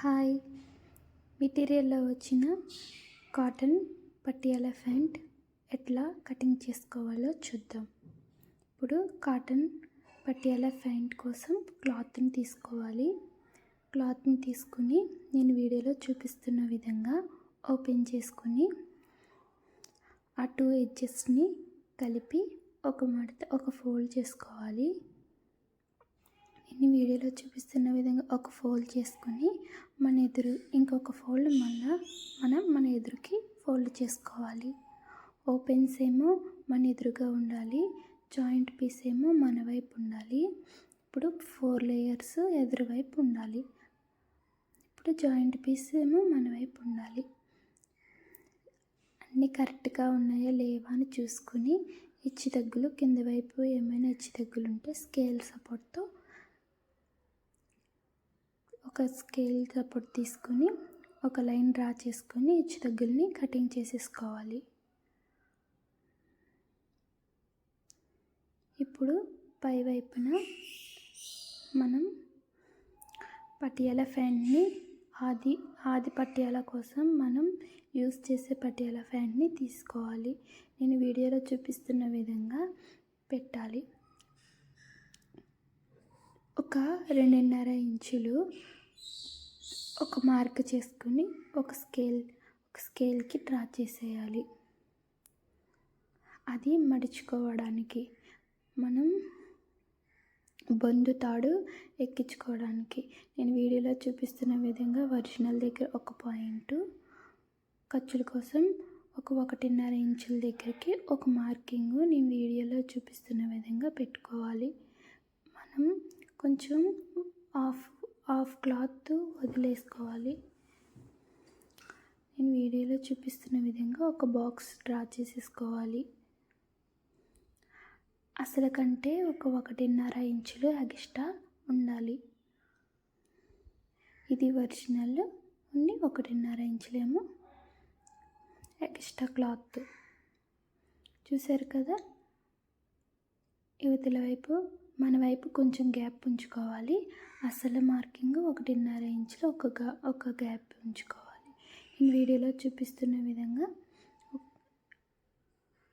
Hi. మెటీరియల్లో వచ్చిన cotton Patiala pant ఎట్లా కటింగ్ చేసుకోవాలో చూద్దాం. ఇప్పుడు కాటన్ పట్టియాల ప్యాంట్ కోసం క్లాత్ని తీసుకోవాలి. క్లాత్ని తీసుకుని నేను వీడియోలో చూపిస్తున్న విధంగా ఓపెన్ చేసుకుని ఆ టూ ఎడ్జెస్ని కలిపి ఒక మడత ఒక ఫోల్డ్ చేసుకోవాలి. నేను వీడియోలో చూపిస్తున్న విధంగా ఒక ఫోల్డ్ చేసుకొని మన ఎదురు ఇంకొక ఫోల్డ్ మళ్ళా మనం మన ఎదురుకి ఫోల్డ్ చేసుకోవాలి. ఓపెన్స్ ఏమో మన ఎదురుగా ఉండాలి. జాయింట్ పీస్ ఏమో మన వైపు ఉండాలి. ఇప్పుడు ఫోర్ లేయర్స్ ఎదురు వైపు ఉండాలి. ఇప్పుడు జాయింట్ పీస్ ఏమో మన వైపు ఉండాలి. అన్నీ కరెక్ట్గా ఉన్నాయా లేవా అని చూసుకొని ఇచ్చి తగ్గులు కింద వైపు ఏమైనా ఇచ్చి తగ్గులు ఉంటే స్కేల్ సపోర్ట్తో ఒక స్కేల్ సపోర్ట్ తీసుకొని ఒక లైన్ డ్రా చేసుకొని హెచ్చు దగ్గరని కటింగ్ చేసేసుకోవాలి. ఇప్పుడు పై వైపున మనం పటియాల ఫ్యాంట్ని ఆది ఆది పటియాల కోసం మనం యూస్ చేసే పటియాల ఫ్యాంట్ని తీసుకోవాలి. నేను వీడియోలో చూపిస్తున్న విధంగా పెట్టాలి. ఒక రెండున్నర ఇంచులు ఒక మార్క్ చేసుకుని ఒక స్కేల్ ఒక స్కేల్కి డ్రా చేసేయాలి. అది మడుచుకోవడానికి మనం బొందు తాడు ఎక్కించుకోవడానికి. నేను వీడియోలో చూపిస్తున్న విధంగా ఒరిజినల్ దగ్గర ఒక పాయింట్ ఖర్చుల కోసం ఒక ఒకటిన్నర ఇంచుల దగ్గరికి ఒక మార్కింగ్ నేను వీడియోలో చూపిస్తున్న విధంగా పెట్టుకోవాలి. మనం కొంచెం ఆఫ్ హాఫ్ క్లాత్ వదిలేసుకోవాలి. నేను వీడియోలో చూపిస్తున్న విధంగా ఒక బాక్స్ డ్రా చేసేసుకోవాలి. అసలు కంటే ఒక ఒకటిన్నర ఇంచులు ఎగిస్ట్రా ఉండాలి. ఇది ఒరిజినల్ ఉన్ని ఒకటిన్నర ఇంచులేమో ఎక్స్ట్రా క్లాత్. చూసారు కదా? యువతల వైపు మన వైపు కొంచెం గ్యాప్ ఉంచుకోవాలి. అసలు మార్కింగ్ ఒకటిన్నర ఇంచులు ఒక గా ఒక గ్యాప్ ఉంచుకోవాలి. నేను వీడియోలో చూపిస్తున్న విధంగా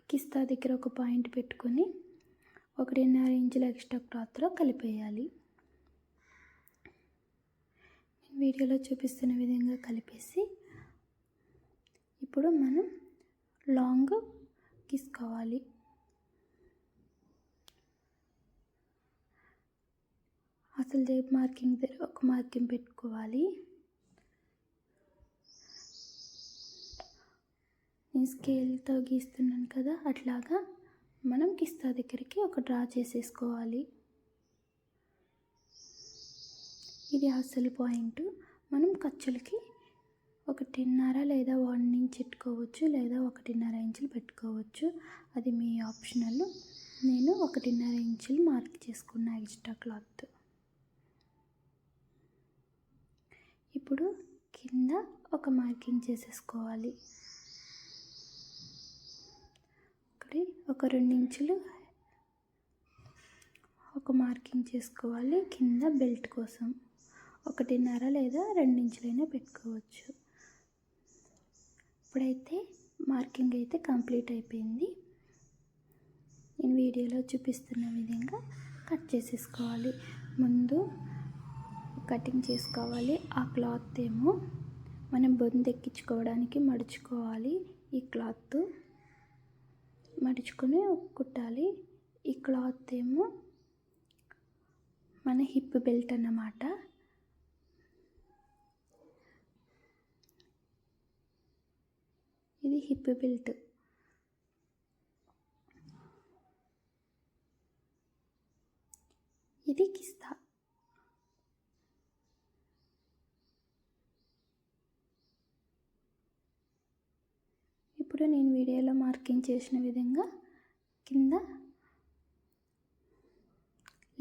కిస్తా దగ్గర ఒక పాయింట్ పెట్టుకొని ఒకటిన్నర ఇంచుల ఎక్స్ట్రా క్లాత్లో కలిపేయాలి. నేను వీడియోలో చూపిస్తున్న విధంగా కలిపేసి ఇప్పుడు మనం లాంగ్ తీసుకోవాలి అసలు రేపు మార్కింగ్ దగ్గర ఒక మార్కింగ్ పెట్టుకోవాలి. నేను స్కేల్తో గీస్తున్నాను కదా అట్లాగా మనం కిస్తా దగ్గరికి ఒక డ్రా చేసేసుకోవాలి. ఇది అసలు పాయింట్. మనం ఖర్చులకి ఒకటిన్నర లేదా వన్ ఇంచ్ పెట్టుకోవచ్చు లేదా ఒకటిన్నర ఇంచులు పెట్టుకోవచ్చు. అది మీ ఆప్షనల్. నేను ఒకటిన్నర ఇంచులు మార్క్ చేసుకున్న ఎక్స్ట్రా క్లాత్. ఇప్పుడు కింద ఒక మార్కింగ్ చేసేసుకోవాలి. ఇక్కడ ఒక రెండు ఇంచులు ఒక మార్కింగ్ చేసుకోవాలి కింద బెల్ట్ కోసం. ఒకటిన్నర లేదా రెండు ఇంచులైనా పెట్టుకోవచ్చు. ఇప్పుడైతే మార్కింగ్ అయితే కంప్లీట్ అయిపోయింది. నేను వీడియోలో చూపిస్తున్న విధంగా కట్ చేసేసుకోవాలి. ముందు కటింగ్ చేసుకోవాలి. ఆ క్లాత్ ఏమో మనం బొందు ఎక్కించుకోవడానికి మడుచుకోవాలి. ఈ క్లాత్ మడుచుకొని కుట్టాలి. ఈ క్లాత్ ఏమో మన హిప్ బెల్ట్ అన్నమాట. ఇది హిప్ బెల్ట్ ఇది కిస్తా ఇప్పుడు నేను వీడియోలో మార్కింగ్ చేసిన విధంగా కింద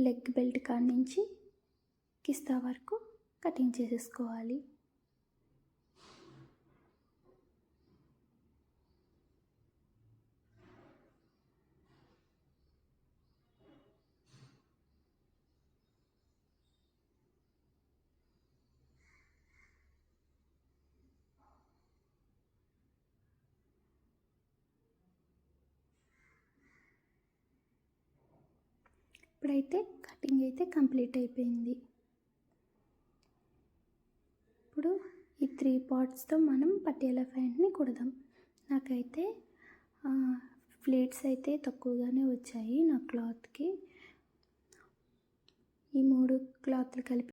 లెగ్ బెల్ట్ కాడ నుంచి కిస్తా వరకు కటింగ్ చేసేసుకోవాలి. ఇప్పుడైతే కటింగ్ అయితే కంప్లీట్ అయిపోయింది. ఇప్పుడు ఈ త్రీ పార్ట్స్తో మనం పటియాలా ప్యాంట్ని కుడదాం. నాకైతే ప్లేట్స్ అయితే తక్కువగానే వచ్చాయి నా క్లాత్కి. ఈ మూడు క్లాత్లు కలిపి